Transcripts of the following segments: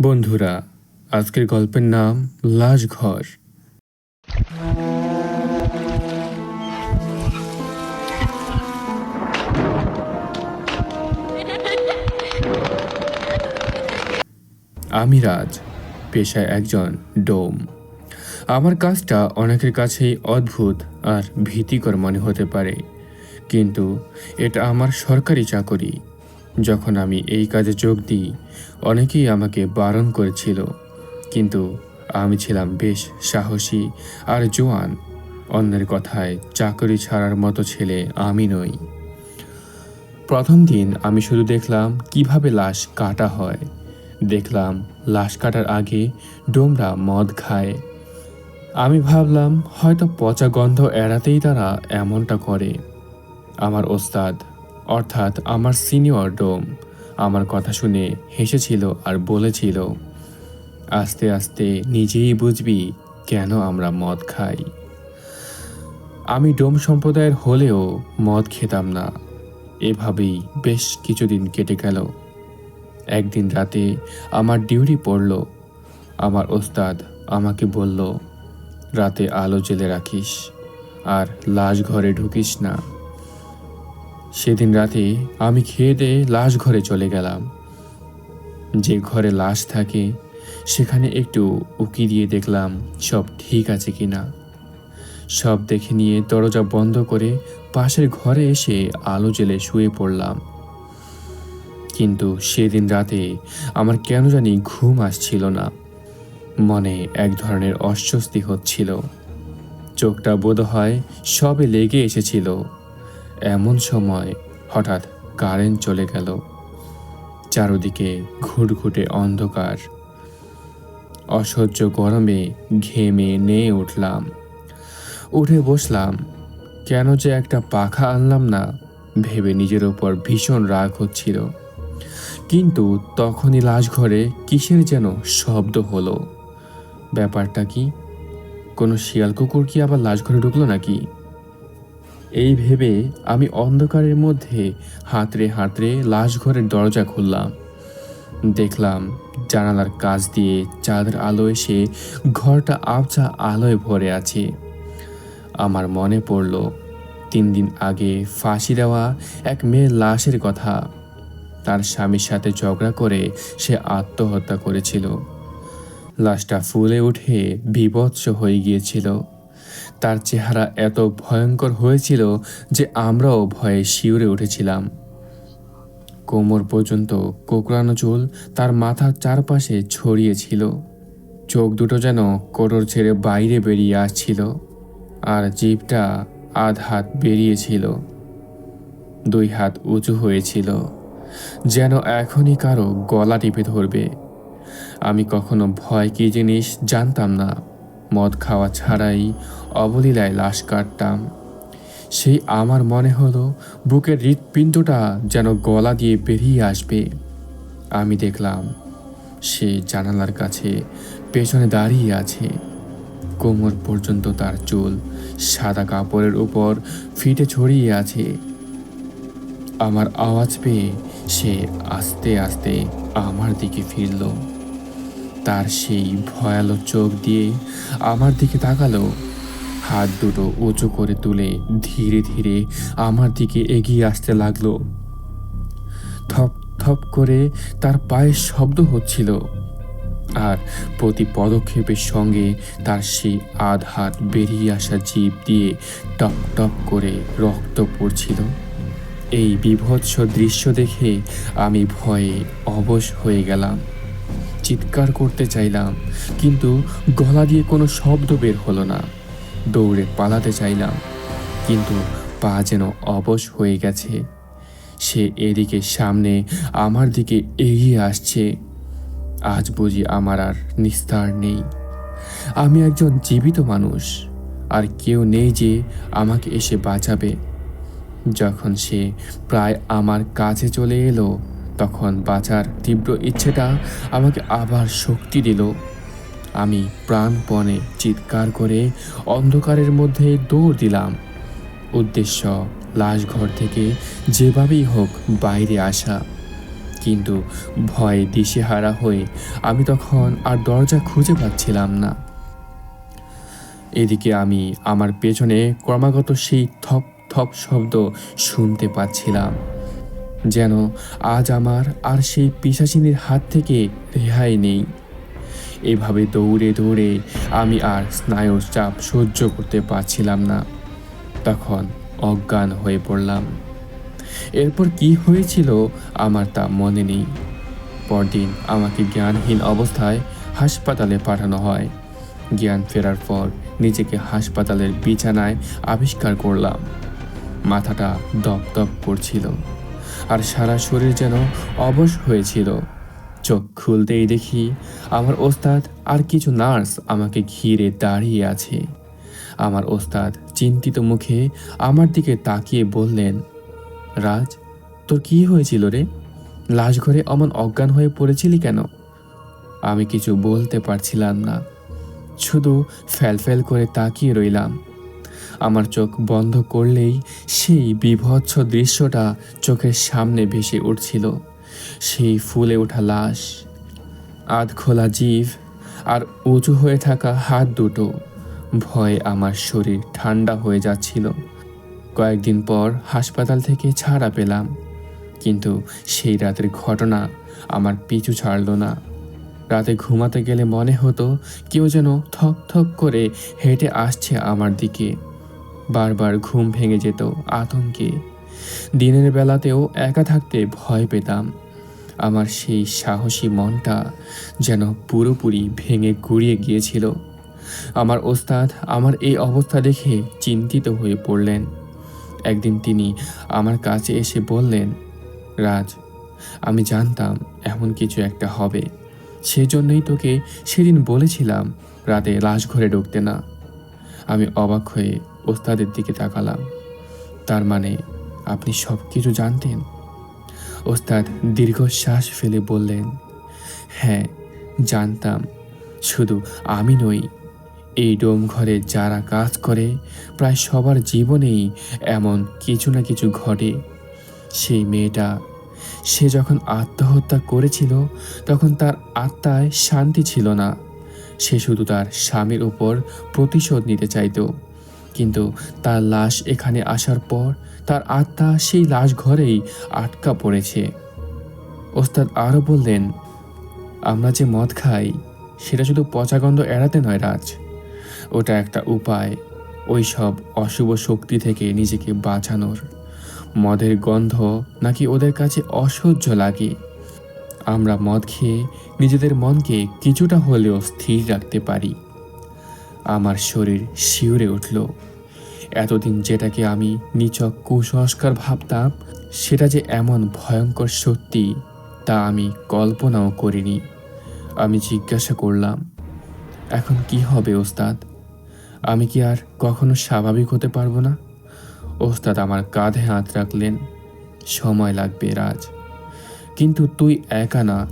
বন্ধুরা, আজকের গল্পের নাম লাশ ঘর। আমি রাজ, পেশায় একজন ডোম। আমার কাজটা অনেকের কাছেই অদ্ভুত আর ভীতিকর মনে হতে পারে। কিন্তু এটা আমার সরকারি চাকরি। যখন আমি এই কাজে যোগ দিই, অনেকেই আমাকে বারণ করেছিল। কিন্তু আমি ছিলাম বেশ সাহসী আর জোয়ান। অন্যের কথায় চাকরি ছাড়ার মতো ছেলে আমি নই। প্রথম দিন আমি শুধু দেখলাম কীভাবে লাশ কাটা হয়। দেখলাম লাশ কাটার আগে ডোমরা মদ খায়। আমি ভাবলাম হয়তো পচা গন্ধ এড়াতেই তারা এমনটা করে। আমার ওস্তাদ অর্থাৎ আমার সিনিয়র ডোম। আমার কথা শুনে হেসেছিল আর বলেছিল, আস্তে আস্তে নিজেই বুঝবি কেন আমরা মদ খাই। আমি ডোম সম্প্রদায়ের হলেও মদ খেতাম না। এভাবেই বেশ কিছুদিন কেটে গেল। একদিন রাতে আমার ডিউটি পড়ল। আমার ওস্তাদ আমাকে বলল, রাতে আলো জেলে রাখিস, আর লাশ ঘরে ঢুকিস না। সেদিন রাতে আমি খেয়ে দিয়ে লাশ ঘরে চলে গেলাম। যে ঘরে লাশ থাকে, সেখানে একটু উকি দিয়ে দেখলাম সব ঠিক আছে কি না সব দেখে নিয়ে দরজা বন্ধ করে পাশের ঘরে এসে আলো জেলে শুয়ে পড়লাম। কিন্তু সেদিন রাতে আমার কেন জানি ঘুম আসছিল না। মনে এক ধরনের অস্বস্তি হচ্ছিল। চোখটা বোধ হয় সবে লেগে এসেছিল। এমন সময় হঠাৎ কারেন্ট চলে গেল। চারদিকে ঘুটঘুটে অন্ধকার। অসহ্য গরমে ঘেমে নিয়ে উঠলাম। উঠে বসলাম, কেন যে একটা পাখা আনলাম না, ভেবে নিজের ওপর ভীষণ রাগ হচ্ছিল। কিন্তু তখনই লাশঘরে কিসের যেন শব্দ হলো? ব্যাপারটা কি? কোনো শিয়াল কুকুর কি আবার লাশঘরে ঢুকলো নাকি? এই ভেবে আমি অন্ধকারের মধ্যে হাতড়ে হাতড়ে লাশঘরের দরজা খুললাম। দেখলাম জানালার কাজ দিয়ে চাঁদের আলো এসে ঘরটা আবছা আলোয় ভরে আছে। আমার মনে পড়ল, তিন দিন আগে ফাঁসি দেওয়া এক মেয়ের লাশের কথা। তার স্বামীর সাথে ঝগড়া করে সে আত্মহত্যা করেছিল। লাশটা ফুলে উঠে বিভৎস হয়ে গিয়েছিল। তার চেহারা এত ভয়ঙ্কর হয়েছিল যে আমরাও ভয়ে শিউরে উঠেছিলাম। কোমর পর্যন্ত কোকড়ানো চুল তার মাথার চারপাশে ছড়িয়েছিল চোখ দুটো যেন কোটর ছেড়ে বাইরে বেরিয়ে আসছিল আর জিভটা আধ হাত বেরিয়েছিল দুই হাত উঁচু হয়েছিল, যেন এখনই কারও গলা টিপে ধরবে। আমি কখনো ভয় কী জিনিস জানতাম না। মদ খাওয়া ছাড়াই অবলীলায় লাশ কাটতাম। সেই আমার মনে হলো, বুকের হৃৎপিণ্ডটা যেন গলা দিয়ে বেরিয়ে আসবে। আমি দেখলাম, সে জানালার কাছে পেছনে দাঁড়িয়ে আছে। কোমর পর্যন্ত তার চুল সাদা কাপড়ের উপর ফিটে ছড়িয়ে আছে। আমার আওয়াজ পেয়ে সে আস্তে আস্তে আমার দিকে ফিরল। তার সেই ভয়ালো চোখ দিয়ে আমার দিকে তাকালো। হাত দুটো উঁচু করে তুলে ধীরে ধীরে আমার দিকে এগিয়ে আসতে লাগল। থপ থপ করে তার পায়ের শব্দ হচ্ছিল। আর প্রতি পদক্ষেপের সঙ্গে তার সেই আধ হাত বেরিয়ে আসা জীব দিয়ে টপ টপ করে রক্ত পড়ছিল। এই বিভৎস দৃশ্য দেখে আমি ভয়ে অবশ হয়ে গেলাম। চিৎকার করতে চাইলাম, কিন্তু গলা দিয়ে কোনো শব্দ বের হলো না। দৌড়ে পালাতে চাইলাম, কিন্তু পা যেন অবশ হয়ে গেছে। সে এদিকে সামনে আমার দিকে এগিয়ে আসছে। আজ বুঝি আমার আর নিস্তার নেই। আমি একজন জীবিত মানুষ, আর কেউ নেই যে আমাকে এসে বাঁচাবে। যখন সে প্রায় আমার কাছে চলে এলো তখন বাঁচার তীব্র ইচ্ছেটা আমাকে আবার শক্তি দিল। আমি প্রাণপণে চিৎকার করে অন্ধকারের মধ্যে দৌড় দিলাম। উদ্দেশ্য লাশ ঘর থেকে যেভাবেই হোক বাইরে আসা। কিন্তু ভয়ে দিশেহারা হয়ে আমি তখন আর দরজা খুঁজে পাচ্ছিলাম না। এদিকে আমি আমার পেছনে ক্রমাগত সেই থপ থপ শব্দ শুনতে পাচ্ছিলাম। যেন আজ আমার আর সেই পিসাচিনীর হাত থেকে রেহাই নেই। এভাবে দৌড়ে দৌড়ে আমি আর স্নায়ুর চাপ সহ্য করতে পারছিলাম না। তখন অজ্ঞান হয়ে পড়লাম। এরপর কি হয়েছিল আমার তা মনে নেই। পরদিন আমাকে জ্ঞানহীন অবস্থায় হাসপাতালে পাঠানো হয়। জ্ঞান ফেরার পর নিজেকে হাসপাতালের বিছানায় আবিষ্কার করলাম। মাথাটা দপ দপ করছিল। আর সারা শরীর যেন অবশ হয়েছিল। চোখ খুলতেই দেখি আমার ওস্তাদ আর কিছু নার্স আমাকে ঘিরে দাঁড়িয়ে আছে। আমার ওস্তাদ চিন্তিত মুখে আমার দিকে তাকিয়ে বললেন, রাজ, তোর কি হয়েছিল রে? লাশ ঘরে অমন অজ্ঞান হয়ে পড়েছিলি কেন? আমি কিছু বলতে পারছিলাম না। শুধু ফ্যাল করে তাকিয়ে রইলাম। আমার চোখ বন্ধ করলেই সেই বিভৎস দৃশ্যটা চোখের সামনে ভেসে উঠছিল। সেই ফুলে ওঠা লাশ আধ খোলা জিভ আর উঁচু হয়ে থাকা হাত দুটো ভয়ে আমার শরীর ঠান্ডা হয়ে যাচ্ছিল। কয়েকদিন পর হাসপাতাল থেকে ছাড়া পেলাম, কিন্তু সেই রাতের ঘটনা আমার পিছু ছাড়ল না। রাতে ঘুমাতে গেলে মনে হতো কেউ যেন থক থক করে হেঁটে আসছে আমার দিকে। বারবার ঘুম ভেঙে যেত আতঙ্কে। দিনের বেলাতেও একা থাকতে ভয় পেতাম। আমার সেই সাহসী মনটা যেন পুরোপুরি ভেঙে গুড়িয়ে গিয়েছিল। আমার ওস্তাদ আমার এই অবস্থা দেখে চিন্তিত হয়ে পড়লেন। একদিন তিনি আমার কাছে এসে বললেন, রাজ, আমি জানতাম এমন কিছু একটা হবে। সেজন্যই তোকে সেদিন বলেছিলাম রাতে লাশ ঘরে ঢুকতে না। আমি অবাক হয়ে ওস্তাদের দিকে তাকালাম। তার মানে আপনি সব কিছু জানতেন? ওস্তাদ দীর্ঘশ্বাস ফেলে বললেন হ্যাঁ জানতাম। শুধু আমি নই, এই ডোম ঘরে যারা কাজ করে, প্রায় সবার জীবনেই এমন কিছু না কিছু ঘটে। সেই মেয়েটা, সে যখন আত্মহত্যা করেছিল, তখন তার আত্মায় শান্তি ছিল না। সে শুধু তার স্বামীর উপর প্রতিশোধ নিতে চাইতো। কিন্তু তার লাশ এখানে আসার পর তার আত্মা সেই লাশ ঘরেই আটকা পড়েছে। ওস্তাদ আরও বললেন, আমরা যে মদ খাই, সেটা শুধু পচাগন্ধ এড়াতে নয় রাজ। ওটা একটা উপায়, ওই সব অশুভ শক্তি থেকে নিজেকে বাঁচানোর। মদের গন্ধ নাকি ওদের কাছে অসহ্য লাগে। আমরা মদ খেয়ে নিজেদের মনকে কিছুটা হলেও স্থির রাখতে পারি। আমার শরীর শিউরে উঠল। এতদিন যেটাকে আমি নিচক কুসংস্কার ভাবতাম, সেটা যে এমন ভয়ঙ্কর সত্যি, তা আমি কল্পনাও করিনি। আমি জিজ্ঞাসা করলাম, এখন কি হবে ওস্তাদ? আমি কি আর কখনো স্বাভাবিক হতে পারব না? ওস্তাদ আমার কাঁধে হাত রাখলেন, সময় লাগবে রাজ। কিন্তু তুই একা না।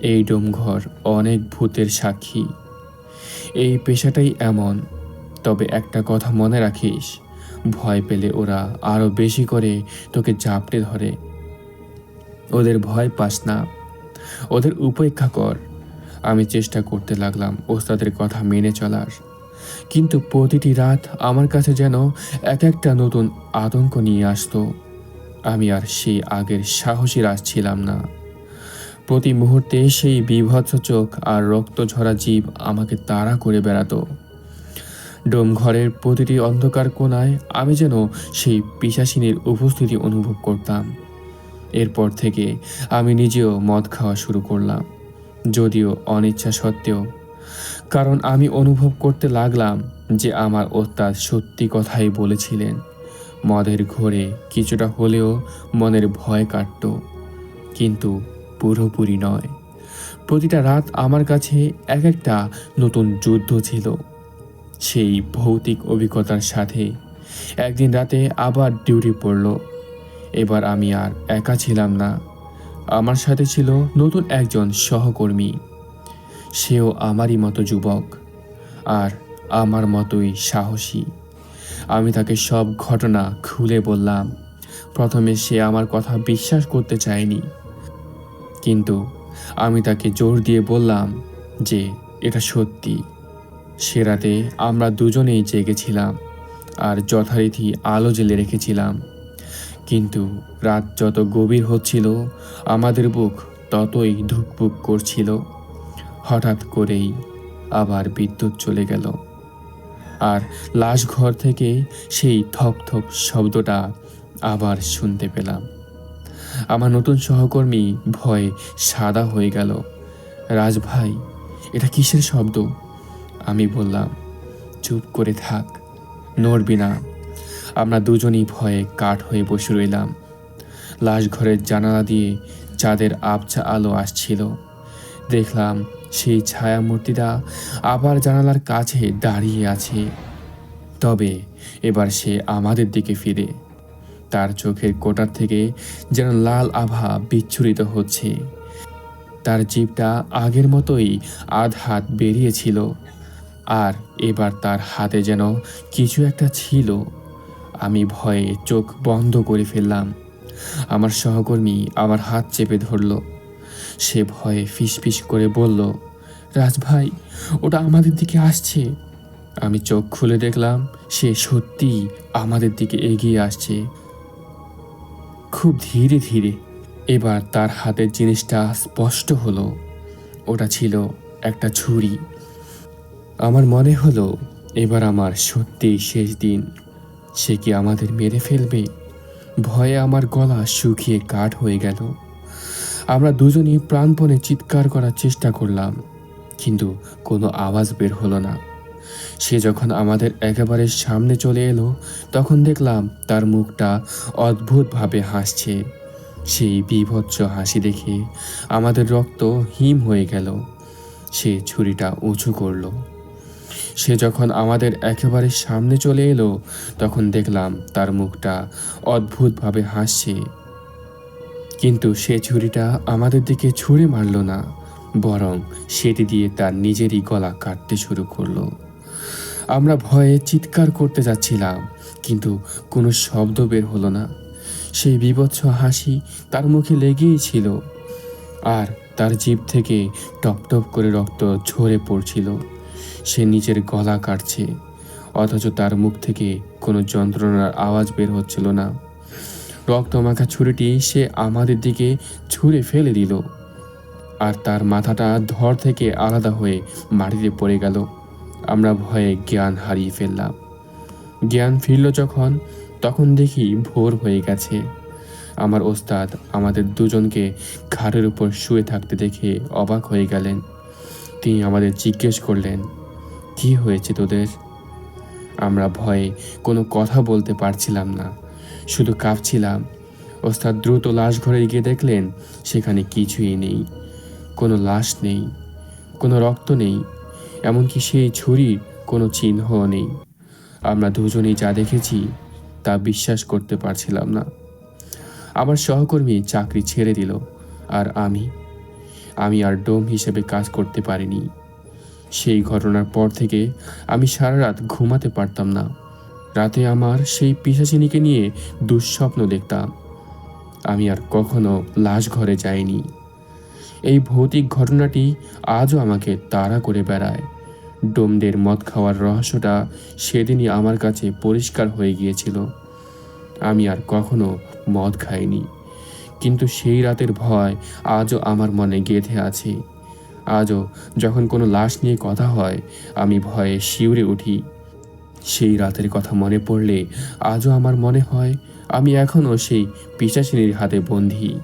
এই ডোমঘর অনেক ভূতের সাক্ষী। এই পেশাটাই এমন। তবে একটা কথা মনে রাখিস, ভয় পেলে ওরা আরও বেশি করে তোকে চাপড়ে ধরে। ওদের ভয় পাস না। ওদের উপেক্ষা কর। আমি চেষ্টা করতে লাগলাম ওস্তাদের কথা মেনে চলার। কিন্তু প্রতিটি রাত আমার কাছে যেন এক একটা নতুন আতঙ্ক নিয়ে আসতো। আমি আর সেই আগের সাহসী রাজ ছিলাম না। প্রতি মুহূর্তে সেই বিভৎস চোখ আর রক্ত ঝরা জীব আমাকে তাড়া করে বেড়াতো। ডোম ঘরের প্রতিটি অন্ধকার কোনায় আমি যেন সেই পিসাসিনীর উপস্থিতি অনুভব করতাম। এরপর থেকে আমি নিজেও মদ খাওয়া শুরু করলাম, যদিও অনিচ্ছা সত্ত্বেও। কারণ আমি অনুভব করতে লাগলাম যে আমার ওস্তাদ সত্যি কথাই বলেছিলেন। মদের ঘোরে কিছুটা হলেও মনের ভয় কাটত। কিন্তু পুরোপুরি নয়। প্রতিটা রাত আমার কাছে এক একটা নতুন যুদ্ধ ছিল। সেই ভৌতিক অভিজ্ঞতার সাথে একদিন রাতে আবার ডিউটি পড়ল। এবার আমি আর একা ছিলাম না। আমার সাথে ছিল নতুন একজন সহকর্মী। সেও আমারই মতো যুবক আর আমার মতোই সাহসী। আমি তাকে সব ঘটনা খুলে বললাম। প্রথমে সে আমার কথা বিশ্বাস করতে চায়নি। কিন্তু আমি তাকে জোর দিয়ে বললাম যে, এটা সত্যি। সে রাতে আমরা দুজনেই জেগেছিলাম আর যথারীতি আলো জেলে রেখেছিলাম। কিন্তু রাত যত গভীর হচ্ছিল, আমাদের বুক ততই ধুকপুক করছিল। হঠাৎ করেই আবার বিদ্যুৎ চলে গেল। আর লাশ ঘর থেকে সেই থপ থপ শব্দটা আবার শুনতে পেলাম। আমার নতুন সহকর্মী ভয়ে সাদা হয়ে গেল। রাজ ভাই, এটা কিসের শব্দ? আমি বললাম, চুপ করে থাক, নড়বি না। আমরা দুজনই ভয়ে কাঠ হয়ে বসে রইলাম। লাশ ঘরের জানালা দিয়ে চাঁদের আবছা আলো আসছিল। দেখলাম সেই ছায়া মূর্তিটা আবার জানালার কাছে দাঁড়িয়ে আছে। তবে এবার সে আমাদের দিকে ফিরে। তার চোখের কোটার থেকে যেন লাল আভা বিচ্ছুরিত হচ্ছে। তার জিভটা আগের মতোই আধ হাত বেরিয়েছিল, আর এবার তার হাতে যেন কিছু একটা ছিল। আমি ভয়ে চোখ বন্ধ করে ফেললাম। আমার সহকর্মী আমার হাত চেপে ধরল। সে ভয়ে ফিসফিস করে বলল, রাজ ভাই, ওটা আমাদের দিকে আসছে। আমি চোখ খুলে দেখলাম, সে সত্যিই আমাদের দিকে এগিয়ে আসছে। খুব ধীরে ধীরে এবার তার হাতের জিনিসটা স্পষ্ট হলো। ওটা ছিল একটা ছুরি। আমার মনে হলো, এবার আমার সত্যিই শেষ দিন। সে কি আমাদের মেরে ফেলবে? ভয়ে আমার গলা শুকিয়ে কাঠ হয়ে গেল। আমরা দুজনই প্রাণপণে চিৎকার করার চেষ্টা করলাম, কিন্তু কোনো আওয়াজ বের হলো না। সে যখন আমাদের একেবারে সামনে চলে এলো, তখন দেখলাম তার মুখটা অদ্ভুতভাবে হাসছে। সেই বিভৎস হাসি দেখে আমাদের রক্ত হিম হয়ে গেল। সে ছুরিটা উঁচু করল। সে যখন আমাদের একেবারে সামনে চলে এলো, তখন দেখলাম তার মুখটা অদ্ভুতভাবে হাসছে। কিন্তু সে ছুরিটা আমাদের দিকে ছুঁড়ে মারল না, বরং সেটি দিয়ে তার নিজেরই গলা কাটতে শুরু করল। আমরা ভয়ে চিৎকার করতে যাচ্ছিলাম, কিন্তু কোনো শব্দ বের হলো না। সেই বিভৎস হাসি তার মুখে লেগেই ছিল আর তার জিভ থেকে টপ টপ করে রক্ত ঝরে পড়ছিল। সে নিজের গলা কাটছে, অথচ তার মুখ থেকে কোনো যন্ত্রণার আওয়াজ বের হচ্ছিল না। রক্তমাখা ছুরিটি সে আমাদের দিকে ছুঁড়ে ফেলে দিল, আর তার মাথাটা ধর থেকে আলাদা হয়ে মাটিতে পড়ে গেল। আমরা ভয়ে জ্ঞান হারিয়ে ফেললাম। জ্ঞান ফিরল যখন, তখন দেখি ভোর হয়ে গেছে। আমার ওস্তাদ আমাদের দুজনকে ঘাড়ের উপর শুয়ে থাকতে দেখে অবাক হয়ে গেলেন। তিনি আমাদের জিজ্ঞেস করলেন, কি হয়েছে তোদের? আমরা ভয়ে কোনো কথা বলতে পারছিলাম না, শুধু কাঁপছিলাম। ওস্তাদ দ্রুত লাশ ঘরে গিয়ে দেখলেন, সেখানে কিছুই নেই। কোনো লাশ নেই, কোনো রক্ত নেই। এমনকি সেই ছুরির কোনো চিহ্নও নেই। আমরা দুজনেই যা দেখেছি, তা বিশ্বাস করতে পারছিলাম না। আমার সহকর্মী চাকরি ছেড়ে দিল, আর আমি আমি আর ডোম হিসেবে কাজ করতে পারিনি। সেই ঘটনার পর থেকে আমি সারা রাত ঘুমাতে পারতাম না। রাতে আমার সেই পিসাচিনীকে নিয়ে দুঃস্বপ্ন দেখতাম। আমি আর কখনো লাশ ঘরে যাইনি। এই ভৌতিক ঘটনাটি আজও আমাকে তাড়া করে বেড়ায়। ডোমদের মদ খাওয়ার রহস্যটা সেদিনই আমার কাছে পরিষ্কার হয়ে গিয়েছিল। আমি আর কখনো মদ খাইনি। কিন্তু সেই রাতের ভয় আজও আমার মনে গেঁথে আছে। আজও যখন কোনো লাশ নিয়ে কথা হয়, আমি ভয়ে শিউরে উঠি। সেই রাতের কথা মনে পড়লে আজও আমার মনে হয়, আমি এখনও সেই পিসাচিনীর হাতে বন্দী।